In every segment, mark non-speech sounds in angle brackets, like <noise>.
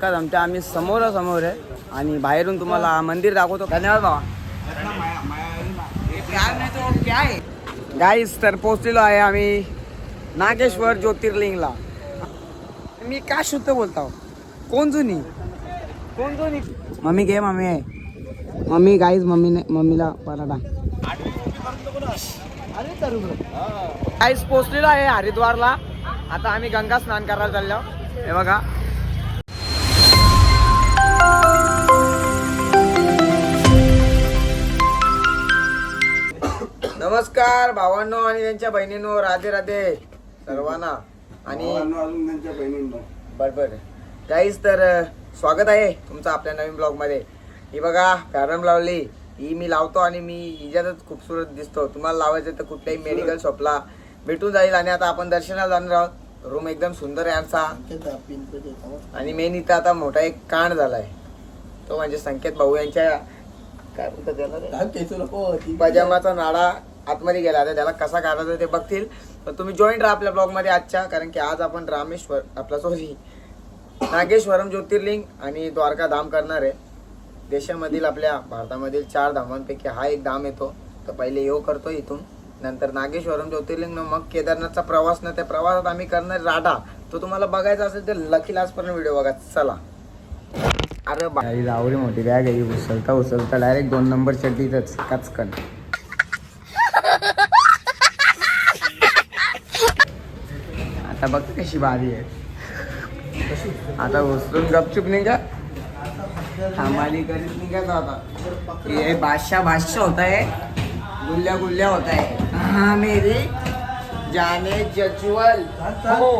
का आमच्या आम्ही समोरासमोर आहे आणि बाहेरून तुम्हाला मंदिर दाखवतो. धन्यवाद बाबा गाईस तर पोहोचलेलो आहे आम्ही नागेश्वर ज्योतिर्लिंगला. मी काय शुद्ध बोलतो कोण जुनी? कोण जुनी? मम्मी घे मम्मी आहे. मम्मी गाईज मम्मीने मम्मीला पराठा. गाईज पोहोचलेलो आहे हरिद्वारला. आता आम्ही गंगा स्नान करायला चाललो. हे बघा. भावांनो आणि त्यांच्या बहिणींनो राधे राधे सर्वांना. आणि अजून त्यांच्या बहिणींना. बर बर. काहीच तर स्वागत आहे तुमचं आपल्या नवीन ब्लॉगमध्ये ही बघा फॅरम लावली. ही मी लावतो आणि मी हिच्यातच खूपसूरत दिसतो. तुम्हाला लावायचं तर कुठल्याही मेडिकल शॉपला भेटून जाईल आणि आता आपण दर्शनाला जाणार आहोत. रूम एकदम सुंदर आहे आमचा. आणि मेन इथं आता मोठा एक कांड झालाय. तो म्हणजे संकेत भाऊ यांच्या काय त्याला रे? पजामाचा नाडा आतमध्ये गेला आता त्याला कसा काढायचा ते बघतील. पण तुम्ही जॉईन राहा आपल्या ब्लॉगमध्ये आजच्या कारण की आज आपण रामेश्वर आपला सॉरी नागेश्वरम ज्योतिर्लिंग आणि द्वारका धाम करणार आहे. देशामधील आपल्या भारतामधील चार धामांपैकी हा एक धाम येतो. तर पहिले यो करतो इथून. नंतर नागेश्वरम ज्योतिर्लिंग न मग केदारनाथचा प्रवास. न त्या प्रवासात आम्ही करणार राडा. तो तुम्हाला बघायचा असेल तर लकी लास्टपर्यंत व्हिडिओ बघा. चला. अरे बाई आवडी मोठी बॅग आहे. उचलता उचलता डायरेक्ट दोन नंबर चड्डीतच. कचकन. आता बघ कशी बारी आहे आता उचलून गपचूप निघा हमाली करीत निघायचं आता ये बादशाह बादशाह होता है। गुल्ल्या गुल्ल्या होता है। हाँ मेरी जाने जज्वल। हो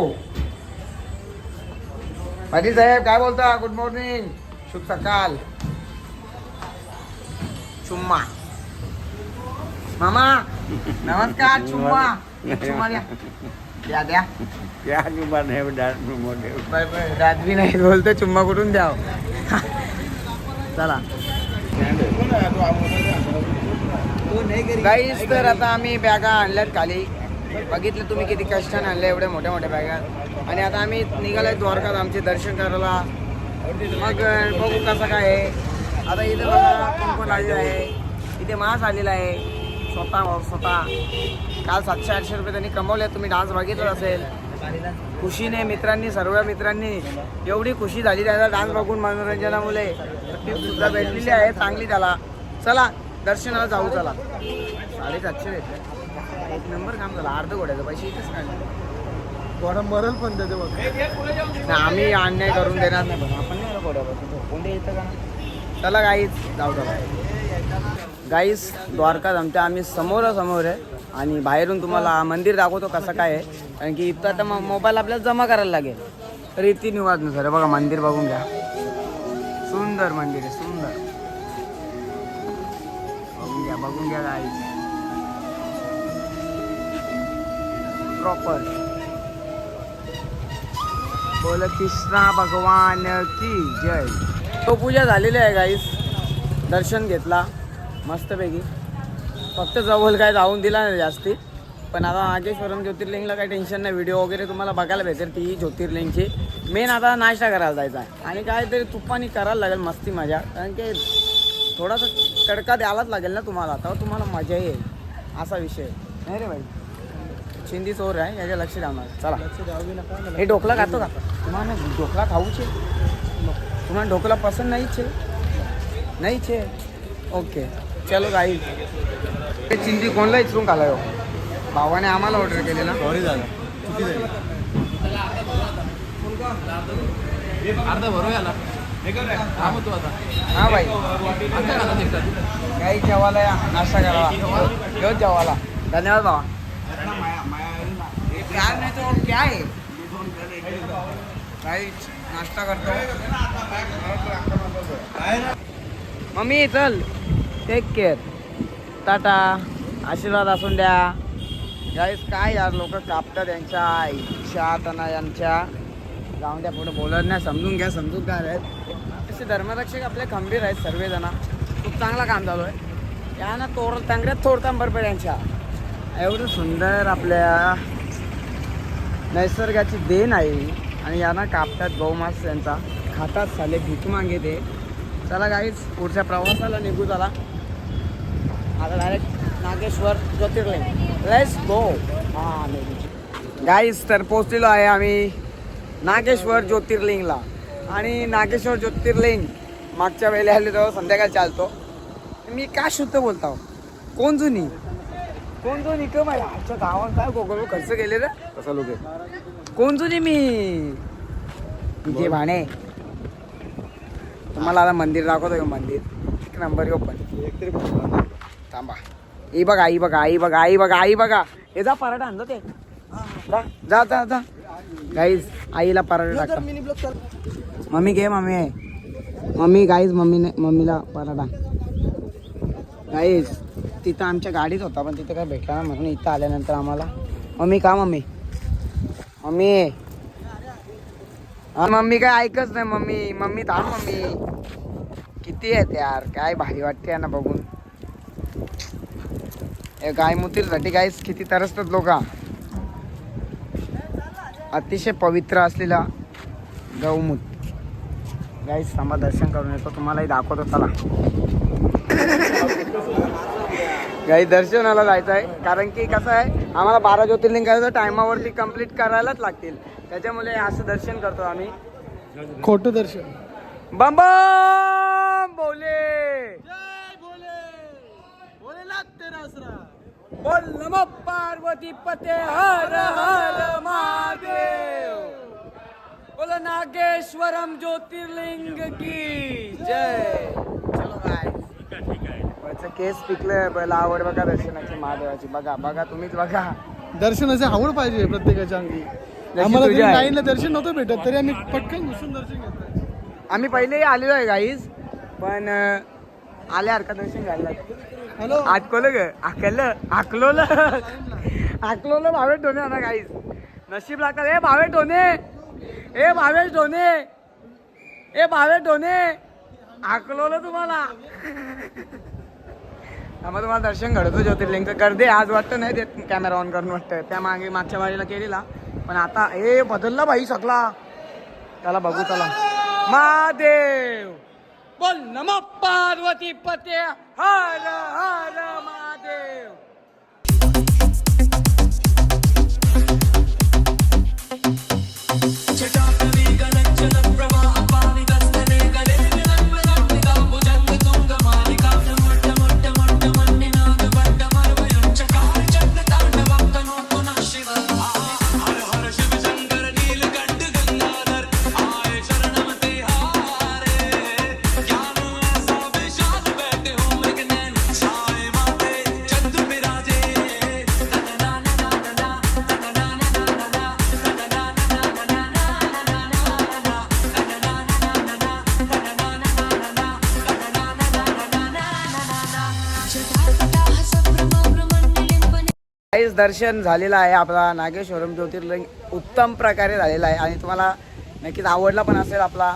पाटील साहेब काय बोलता गुड मॉर्निंग। शुभ सकाळ चुम्मा। मामा नमस्कार चुम्मा। चुम्मा द्या. द्या त्या नाही नाही बोलतो चुम्मा कुठून द्याव? चला. गाईस तर आता आम्ही बॅगा आणल्यात खाली. बघितलं तुम्ही किती कष्टाने आणले एवढ्या मोठ्या मोठ्या बॅगा. आणि आता आम्ही निघालोय द्वारकात आमचे दर्शन करायला. मग बघू कसं काय आहे. आता इथे बघा कोण आलेलं आहे. इथे मास आलेला आहे. स्वतः स्वतः. काल सातशे आठशे रुपये त्यांनी कमवले तुम्ही डान्स बघितला असेल. खुशीने मित्रांनी सर्व मित्रांनी एवढी खुशी झाली त्याचा डान्स बघून मनोरंजनामुळे. टीप सुद्धा भेटलेली आहे चांगली त्याला. चला दर्शनाला जाऊ चला. साडेसातशे भेटले. एक नंबर काम झालं अर्ध घोड्याचं पैसे इथेच काढले. थोडा मरल पण त्याच्या बघ. नाही, आम्ही अन्याय करून देणार नाही पण आपण नाही घोड्यापासून कोणते येतं का? चला गाईच जाऊ चला. गाईस द्वारकात आमच्या आम्ही समोरासमोर आहे आणि बाहेरून तुम्हाला मंदिर दाखवतो कसं काय आहे. कारण की इथं आता मोबाईल आपल्याला जमा करायला लागेल. रीती निवाजनुसार आहे. बघा मंदिर बघून घ्या. सुंदर मंदिर आहे सुंदर. बघून घ्या बघून घ्या गाईस. प्रॉपर बोल कृष्णा भगवान की जय. तो पूजा झालेली आहे गाईस. दर्शन घेतला. मस्तपैकी. फक्त जवळ काय जाऊन दिला नाही जास्ती. पण आता नागेश्वरम ज्योतिर्लिंगला काही टेन्शन नाही. व्हिडिओ वगैरे तुम्हाला बघायला भेटेल ती ज्योतिर्लिंगची. मेन आता नाश्ता करायला जायचा आहे. आणि काहीतरी तुप्पानी करायला लागेल मस्ती मजा कारण की थोडासा कडका द्यायलाच लागेल ना तुम्हाला. आता तुम्हाला मजा येईल. असा विषय नाही रे भाई चिंदी चोर आहे. याच्या लक्ष द्यावणार चला. हे ढोकला खातो का? तुम्हाला ढोकला खाऊ छे तुम्हाला ढोकला पसंत नाही आहे. नाही आहे. ओके. चलो गाई. ते चिंदी कोणला इचरून खाला हो? भावाने आम्हाला ऑर्डर केले ना सॉरी दादा चुकी झाली. अर्धा भरू याला. हा भाई. काही जेवायला या. नाश्ता करावा. घेऊ जेवायला. धन्यवाद भावा. क्या नाही तो क्या आहे? काही नाश्ता करतो. मम्मी चल. टेक केअर टाटा आशीर्वाद असून द्या गाईस काय यार लोक कापतात यांच्या इच्छा त्यांना यांच्या. जाऊन द्या पुढे बोलत नाही समजून घ्या समजूतदार आहेत. असे धर्मरक्षक आपले खंबीर आहेत सर्वजण. खूप चांगला काम चालू आहे. या ना तोड तांगड्यात तोडतां बरोबर यांच्या. एवढं सुंदर आपल्या नैसर्गाची देण आहे आणि यांना कापतात गौमास यांचा. खातात साले भीक मागे ते. चला गाईच पुढच्या प्रवासाला निघू चला आता direct Nageshwar Jyotirlinga. Let's go हा गाईस तर पोचलेलो आहे आम्ही नागेश्वर ज्योतिर्लिंगला. आणि नागेश्वर ज्योतिर्लिंग मागच्या वेळेला आले तेव्हा संध्याकाळी चालतो. मी काय शुद्ध बोलतो? कोण जुनी? कोण जुनी? का माझ्या आजच्या गावात काय गोगल खर्च केले रे? कसा लोक कोण जुनी मी? इथे भाणे तुम्हाला आता मंदिर दाखवतो मंदिर? एक नंबर येऊ पण थांबा. ही बघा आई बघा आई बघा आई बघा आई बघा. हे जा पराठा आणलं ते. जा जा जा जा. गाईज आईला पराठा टाका मम्मी घे मम्मी मम्मी गाईज मम्मीने मम्मीला पराठा. गाईज तिथं आमच्या गाडीत होता पण तिथं काय भेटला ना म्हणून इथं आल्यानंतर आम्हाला. मम्मी का मम्मी? मम्मी. मम्मी काय ऐकच नाही मम्मी. मम्मी थांब मम्मी. किती आहेत यार? काय भारी वाटते ना बघून. गाय मुतीसाठी गाईस किती तरसतात लोक. अतिशय पवित्र असलेला गौमूत गाईस थांबा दर्शन करून येतो. तुम्हालाही दाखवतो चला. गाई दर्शनाला जायचं आहे कारण की कसं आहे आम्हाला बारा ज्योतिर्लिंग करायचं टायमावरती कंप्लीट करायलाच लागतील. त्याच्यामुळे असं दर्शन करतो आम्ही. खोटं दर्शन. बम बोले! बोल नमो पार्वती पते हर हर महादेव. बोलो नागेश्वरम ज्योतिर्लिंग की जय. चलो केस पिकलं पहिला आवड बघा दर्शनाची महादेवाची. बघा बघा तुम्हीच बघा. दर्शनाची आवड पाहिजे प्रत्येकाच्या अंगी आम्हाला. लाईनला दर्शन नव्हतं भेटत तरी आम्ही पटकन घुसून दर्शन घेतलं. आम्ही पहिलेही आलेलो आहे गाईज पण अं, आल्यासारखं दर्शन घ्यायला आटकोलं ग. आकलं. आकलोलं. आकलोलं भावे टोने आता काहीच नशीब लागतात ए भावे टोने ए भावे टोने ए भावे टोने आकलोलं तुम्हाला. त्यामुळे तुम्हाला दर्शन घडतो ज्योतिर्लिंग. गर्दी आज वाटतं नाही देत कॅमेरा ऑन करून वाटतं. त्या मागे मागच्या बाजूला केलेला. पण आता हे बदलला बाई सगळा. त्याला बघू त्याला महादेव. बोल नम पार्वती पते हर हर महादेव। दर्शन झालेलं आहे. आपला नागेश्वरम ज्योतिर्लिंग उत्तम प्रकारे झालेला आहे. आणि तुम्हाला नक्कीच आवडला पण असेल आपला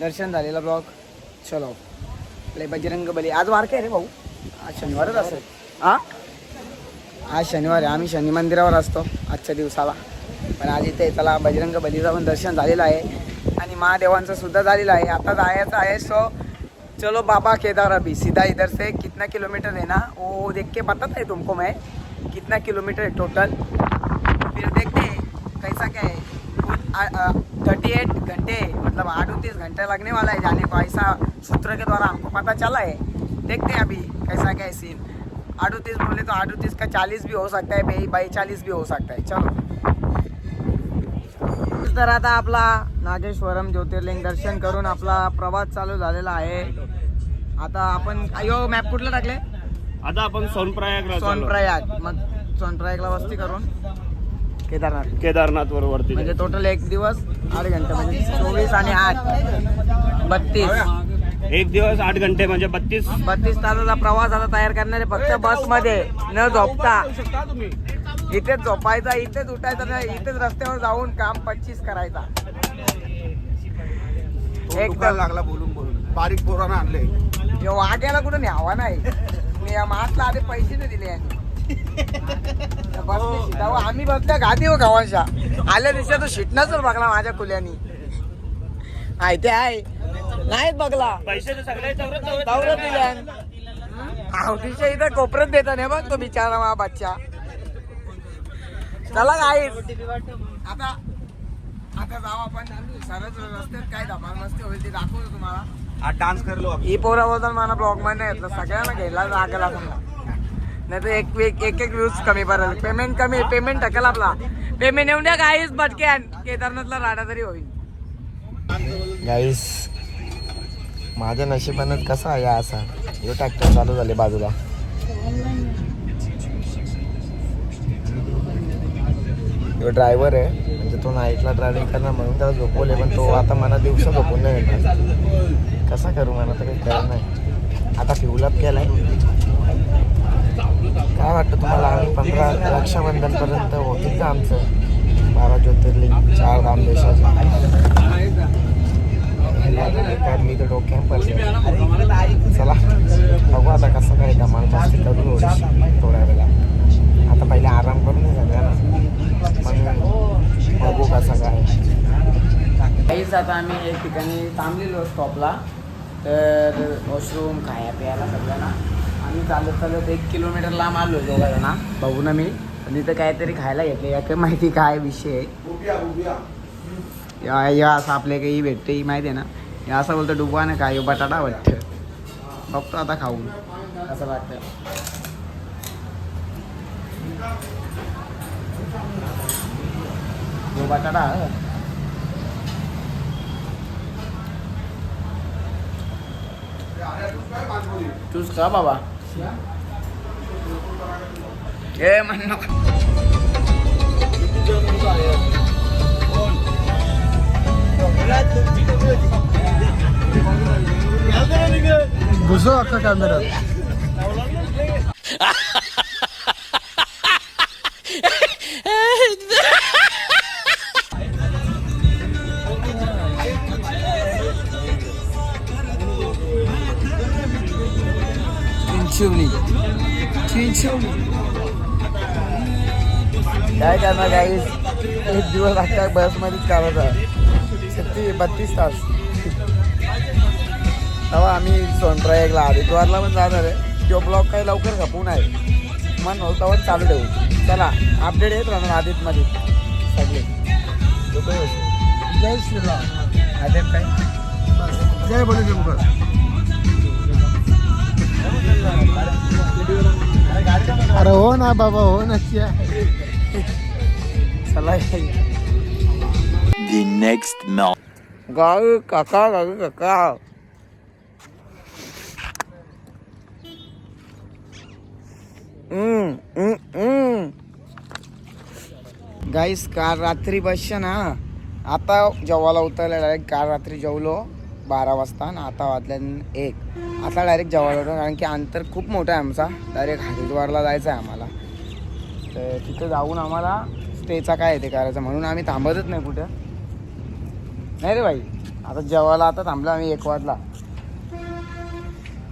दर्शन झालेला ब्लॉग. चलो. आपले बजरंग बली. आज वार काय रे भाऊ. आज शनिवारच असेल. हा आज शनिवार आहे. आम्ही शनी मंदिरावर असतो आजच्या दिवसाला. पण आज इथे चला बजरंग बलीचं पण दर्शन झालेलं आहे. आणि महादेवांचं सुद्धा झालेलं आहे. आता जायचं आहे. सो चलो बाबा केदार अभी. सीधा इधर से कितना किलोमीटर है ना? वो देख के बताता है तुमको मैं. कितना किलोमीटर है टोटल फिर देखते हैं कैसा क्या है। थर्टी एट घंटे मतलब आठ उनतीस घंटे लगने वाला है जाने को ऐसा सूत्र के द्वारा हमको पता चला है। देखते हैं अभी कैसा क्या है सीन आठ उनतीस बोले तो आठ उनतीस का चालीस भी हो सकता है बाई बाई चालीस भी हो सकता है। चलो। तर आता आपला नागेश्वरम ज्योतिर्लिंग दर्शन करून आपला प्रवास चालू झालेला आहे. आता आपण अयो मॅप कुठला टाकले आता आपण सोनप्रयाग सोनप्रयाग. मग सोनप्रयागला वस्ती करून केदारनाथ. केदारनाथ वर वरती. म्हणजे टोटल एक दिवस आठ घंटे म्हणजे चोवीस आणि आठ. बत्तीस. एक दिवस आठ घंटे म्हणजे बत्तीस. बत्तीस तासाचा प्रवास आता तयार करणारे फक्त बसमध्ये न झोपता. इथेच झोपायचा इथेच उठायचा नाही इथेच रस्त्यावर जाऊन काम पच्चीस करायचा. एक लागला बोलून बोलून. बारीक पोरानं आणले. यो वाग्याला कुठं न्यावा नाही. मी या मासला आधी पैसे नाही दिले <laughs> शिटावं. आम्ही बसल्या गादी हो गावांच्या. आल्या दिवशी तो शिटणाच बघला माझ्या कुल्यानी. आहे ते आहे नाहीत बघला. दौरत दिल्या आवडीच्या इथं कोपऱ्यात देता नाही बघ तो बिचारा मा बच्चा. चला गाईस आता आता जाऊ आपण. सरळ रस्त्यात काय धमाल मस्ती होईल ते दाखवतो तुम्हाला. डान्स करलो ही पोरा बोलतात मला ब्लॉगमध्ये येतलं सगळ्यांना घ्यायला लागेल. नाही तर एक एक एक एक व्ह्यूज कमी पडेल. पेमेंट कमी पेमेंट टाकेल आपला. पेमेंट येऊन द्या गाईस बटक्यान केदारनाथला राडा तरी होईल. गाईस माझ्या नशिबानं कसा आहे असा? हे ट्रॅक्टर चालू झाले बाजूला. तो ड्रायव्हर आहे. तो नाईटला ड्रायव्हिंग करणार म्हणून त्याला झोपवले पण तो आता मला दिवसा झोपून नाही येणार. कसा करू मला तर काही कळत नाही. आता फ्युलअप आहे काय वाटतं तुम्हाला? आम्ही पंधरा रक्षाबंधनपर्यंत होतील का आमचं? बारा ज्योतिर्लिंग चार धाम देशाचे मी तर डोक्यात पडले. चला बघू आता कसं काय धमाल मस्ती करू थोड्या वेळा आता पहिले आराम करून सगळ्यांना मग बघू कसं काय काहीच आता आम्ही एक ठिकाणी थांबलेलो स्टॉपला तर वॉशरूम खाया प्यायला सगळ्यांना. आम्ही चालत चालत एक किलोमीटर लांब आलो दोघा जणा भाऊ ना मी. पण इथं काहीतरी खायला घेतले या काही माहिती काय विषय आहे? या या असं आपल्या काही भेटते ही माहिती आहे ना? या असं बोलतं डुबा ना काय बटाटा वाटतं. बघतो आता खाऊन. असं वाटतं. ह्यो बटाटा हं. चूज का बाबा ए म्हण नको घुसो अख्खा कॅमेरा चिंचवली काय करणार काही एक दिवस अख्खा बसमध्येच करायचा छत्तीस बत्तीस तास. तेव्हा आम्ही सोनप्रयागला हरिद्वारला पण जाणार आहे. तो ब्लॉग काही लवकर खपून आहे मग नव्हतावर चालू ठेवू. चला अपडेट येत राहणार आदितमध्ये. सगळे. जय श्रीराम. आदित काय? जय बोले. अरे हो ना बाबा हो ना चला The next. गावी काका गावी काका. गाईस काल रात्री बसच्या ना आता जेवायला उतरलं डायरेक्ट काल रात्री जेवलो बारा वाजता आणि आता वाजल्या एक. आता डायरेक्ट उठलो कारण की अंतर खूप मोठं आहे आमचा. डायरेक्ट हरिद्वारला जायचं आहे आम्हाला. तर तिथं जाऊन आम्हाला स्टेचा काय आहे ते करायचं म्हणून आम्ही थांबतच नाही कुठं. नाही रे भाई आता जेवायला आता थांबलो आम्ही एक वाजला.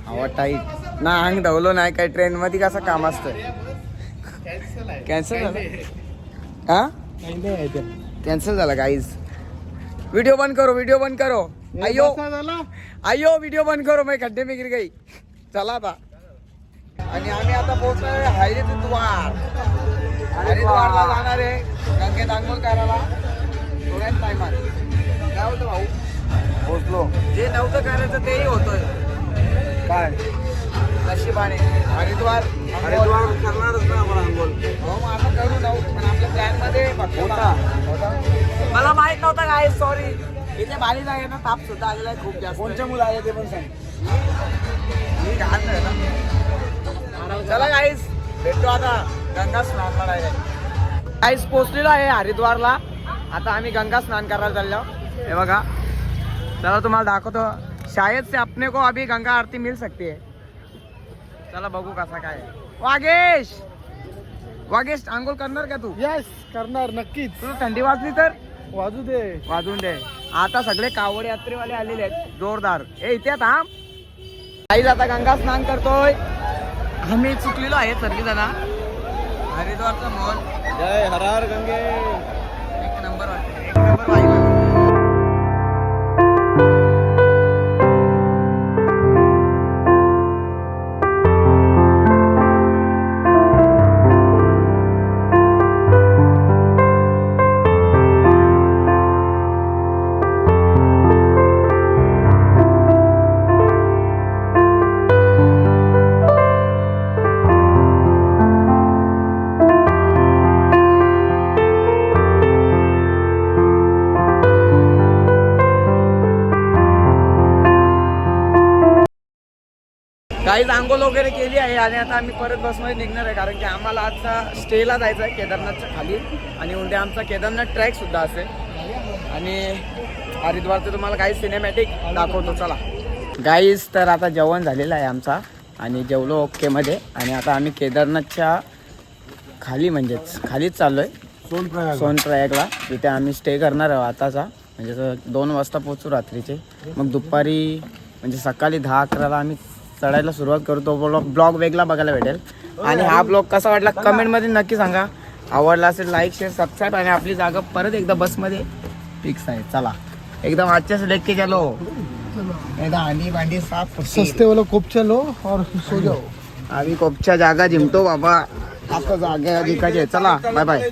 हवा टाईट ना अंग धावलो नाही काय ट्रेन मध्ये कसं काम असतं? कॅन्सल झालं? हा? कॅन्सल झालं काहीच व्हिडिओ बंद करो व्हिडिओ बंद करो. अयो. अयो व्हिडिओ बंद करो मैं खड्डे में गिर गई चला आता आणि आम्ही आता पोहोचणार आहे हरिद्वार. हरिद्वारला जाणार आहे गंगेत आंघोळ करायला थोड्याच टायमात काय होतं भाऊ. पोहोचलो. जे नव्हतं करायचं तेही होतोय. काय? नशिबाने. हरिद्वार हरिद्वार करणारच ना आपण आंघोळ हो मग आपण करू जाऊ. पण आपल्या प्लॅनमध्ये फक्त होता. मला माहीत नव्हता काय सॉरी इथे बाली जागेचा ताप सुद्धा आलेला आहे खूप जास्त. कोणच्या मुलं आहे ते पण सांग. मी घाण ना. चला गाईस भेटतो आता. गंगा स्नानला डायरेक्ट गाईस पोचलेलो आहे हरिद्वारला. आता आम्ही गंगा स्नान करायला चाललो. हे बघा. चला तुम्हाला दाखवतो. शायद से अपने को अभी गंगा आरती मिल सकती है. चला बघू कसा काय. वागेश! वागेश आंघोळ करणार का तू? येस करणार नक्कीच. तुला थंडी वाजली तर? वाजू दे. वाजून दे. आता सगळे कावड यात्रेवाले आलेले आहेत. जोरदार. ए इथे थांब आईला आता गंगा स्नान करतोय. आम्ही चुकलेलो आहे सर्वी जणा हरिद्वारचा मॉल. जय हरार गंगे. एक नंबर वाटतं. एक नंबर वाईब काहीच आंघोळ वगैरे केली आहे आणि आता आम्ही परत बसमध्ये निघणार आहे कारण की आम्हाला आजचा स्टेला जायचं आहे केदारनाथच्या खाली. आणि उद्या आमचा केदारनाथ ट्रॅक सुद्धा असेल. आणि हरिद्वारचं तुम्हाला काही सिनेमॅटिक दाखवतो चला. गाईज तर आता जेवण झालेलं आहे आमचा. आणि जेवलो ओकेमध्ये आणि आता आम्ही केदारनाथच्या खाली म्हणजेच खालीच चाललो आहे सोनप्रयागला. तिथे आम्ही स्टे करणार आहोत आताचा. म्हणजे दोन वाजता पोचू रात्रीचे. मग दुपारी म्हणजे सकाळी दहा अकराला आम्ही चढायला सुरुवात करू तो ब्लॉग ब्लॉग वेगळा बघायला भेटेल. आणि हा ब्लॉग कसा वाटला कमेंटमध्ये नक्की सांगा. आवडला असेल लाईक शेअर सबस्क्राईब आणि आपली जागा परत एकदा बसमध्ये फिक्स आहे. चला. एकदम आजच्याच लेख के चलो. एकदा अंडी भांडी साफ. सस्ते वाला खूप चलो और सो जाओ. आम्ही कोपच्या जागा जिंकतो बाबा. आता जागा जिंकायचे चला बाय बाय